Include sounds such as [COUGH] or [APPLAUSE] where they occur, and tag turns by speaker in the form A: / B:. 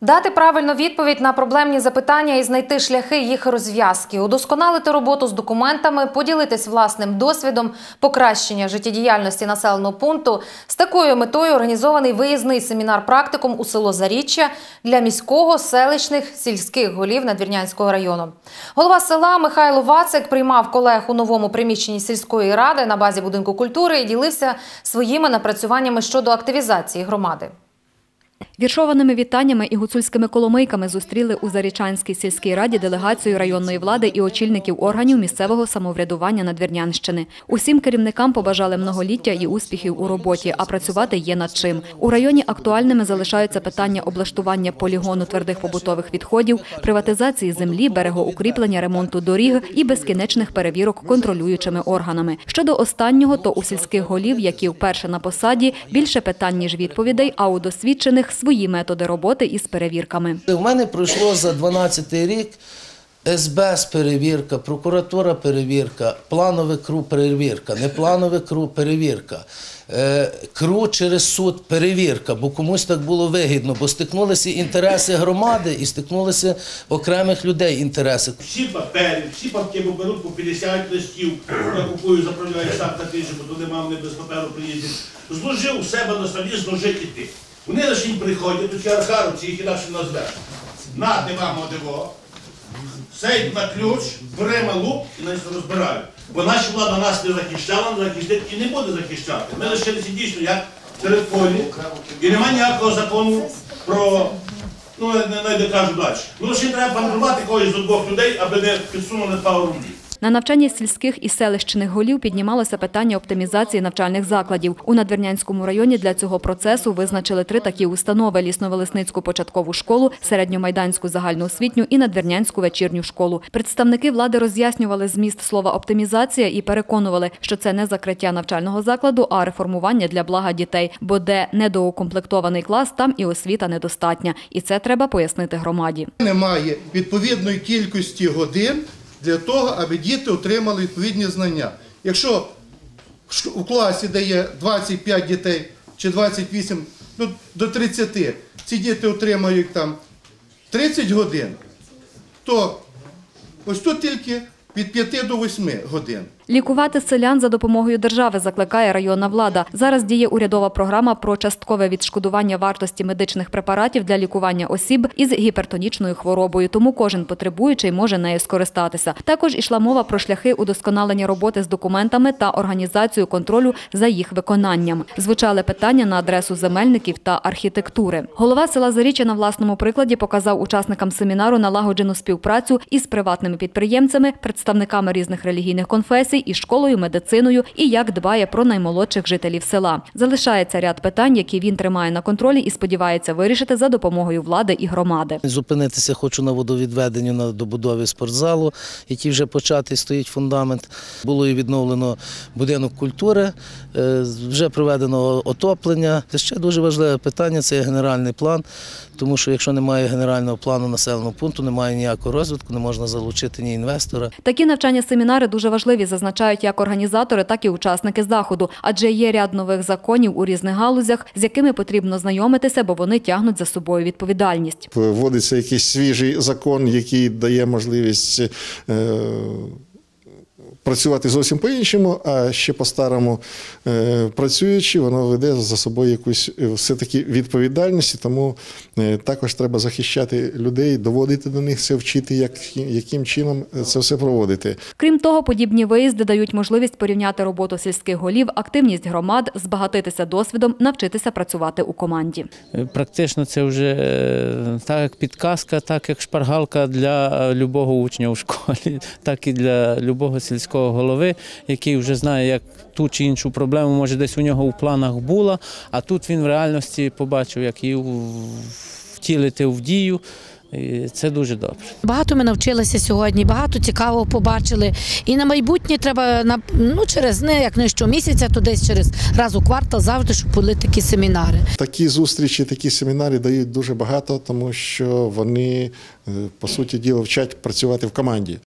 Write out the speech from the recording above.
A: Дати правильну відповідь на проблемні запитання і знайти шляхи їх розв'язки, удосконалити роботу з документами, поділитись власним досвідом, покращення життєдіяльності населеного пункту. З такою метою організований виїзний семінар практикум у село Заріччя для міського, селищних, сільських голів Надвірнянського району. Голова села Михайло Вацик приймав колег у новому приміщенні сільської ради на базі будинку культури і ділився своїми напрацюваннями щодо активізації громади.
B: Віршованими вітаннями і гуцульськими коломийками зустріли у Зарічанській сільській раді делегацію районної влади і очільників органів місцевого самоврядування Надвірнянщини. Усім керівникам побажали многоліття і успіхів у роботі, а працювати є над чим. У районі актуальними залишаються питання облаштування полігону твердих побутових відходів, приватизації землі, берегоукріплення, ремонту доріг і безкінечних перевірок контролюючими органами. Щодо останнього, то у сільських голів, які вперше на посаді, більше питань ніж відповідей, а у досвідчених свої методи роботи із перевірками.
C: У мене пройшло за 12 рік СБС перевірка, прокуратура перевірка, планове КРУ перевірка, непланове КРУ перевірка, е, КРУ через суд перевірка, бо комусь так було вигідно, бо стикнулися інтереси громади і стикнулися окремих людей інтереси.
D: Всі папери, всі папки бо беруть по 50 листів, я купую, заправляю сам на тиждень, бо туди мав не без паперу приїздять. Зложив у себе на столі, зложив і ти. Вони лише приходять, тут я архаровці, їх інакше назвеш. Нати вам одиво, сейд на ключ, беремо лук і нас розбирають. Бо наша влада нас не захищала, не захистить і не буде захищати. Ми лише дійсно як полі. І немає ніякого закону про Ну, не, не, не кажу далі. Ну, ще треба пандрувати когось з двох людей, аби не підсунули пару рублів.
B: На навчанні сільських і селищних голів піднімалося питання оптимізації навчальних закладів. У Надвірнянському районі для цього процесу визначили три такі установи – Лісновелесницьку початкову школу, Середньомайданську загальноосвітню і Надвірнянську вечірню школу. Представники влади роз'яснювали зміст слова «оптимізація» і переконували, що це не закриття навчального закладу, а реформування для блага дітей. Бо де недоукомплектований клас, там і освіта недостатня. І це треба пояснити громаді.
E: Немає відповідної кількості годин для того, аби діти отримали відповідні знання. Якщо у класі, де є 25 дітей чи 28, ну, до 30, ці діти отримають там 30 годин, то ось тут тільки від 5 до 8 годин.
B: Лікувати селян за допомогою держави закликає районна влада. Зараз діє урядова програма про часткове відшкодування вартості медичних препаратів для лікування осіб із гіпертонічною хворобою, тому кожен потребуючий може нею скористатися. Також ішла мова про шляхи удосконалення роботи з документами та організацію контролю за їх виконанням. Звучали питання на адресу земельників та архітектури. Голова села Заріччя на власному прикладі показав учасникам семінару налагоджену співпрацю із приватними підприємцями, представниками різних релігійних конфесій, і школою, медициною, і як дбає про наймолодших жителів села. Залишається ряд питань, які він тримає на контролі і сподівається вирішити за допомогою влади і громади.
C: Зупинитися хочу на водовідведенню на добудові спортзалу, який вже початий стоїть фундамент. Було і відновлено будинок культури, е, вже проведено отоплення. Це ще дуже важливе питання це генеральний план, тому що якщо немає генерального плану населеного пункту, немає ніякого розвитку, не можна залучити ні інвестора.
B: Такі навчання семінари дуже важливі, зазначають як організатори, так і учасники заходу, адже є ряд нових законів у різних галузях, з якими потрібно знайомитися, бо вони тягнуть за собою відповідальність.
F: Вводиться якийсь свіжий закон, який дає можливість е, працювати зовсім по-іншому, а ще по-старому е, працюючи, воно веде за собою якусь е, все-таки відповідальність, і тому е, також треба захищати людей, доводити до них це, вчити, як, яким чином це все проводити.
B: Крім того, подібні виїзди дають можливість порівняти роботу сільських голів, активність громад, збагатитися досвідом, навчитися працювати у команді.
G: Практично це вже так як підказка, так як шпаргалка для любого учня у школі, [LAUGHS] так і для любого сільського голови, який вже знає, як ту чи іншу проблему, може, десь у нього у планах була, а тут він в реальності побачив, як її втілити в дію. І це дуже добре.
H: Багато ми навчилися сьогодні, багато цікавого побачили. І на майбутнє треба на ну через не як не щомісяця, то десь через раз у квартал завжди, щоб були такі семінари.
F: Такі зустрічі, такі семінари дають дуже багато, тому що вони, е, по суті діла, вчать працювати в команді.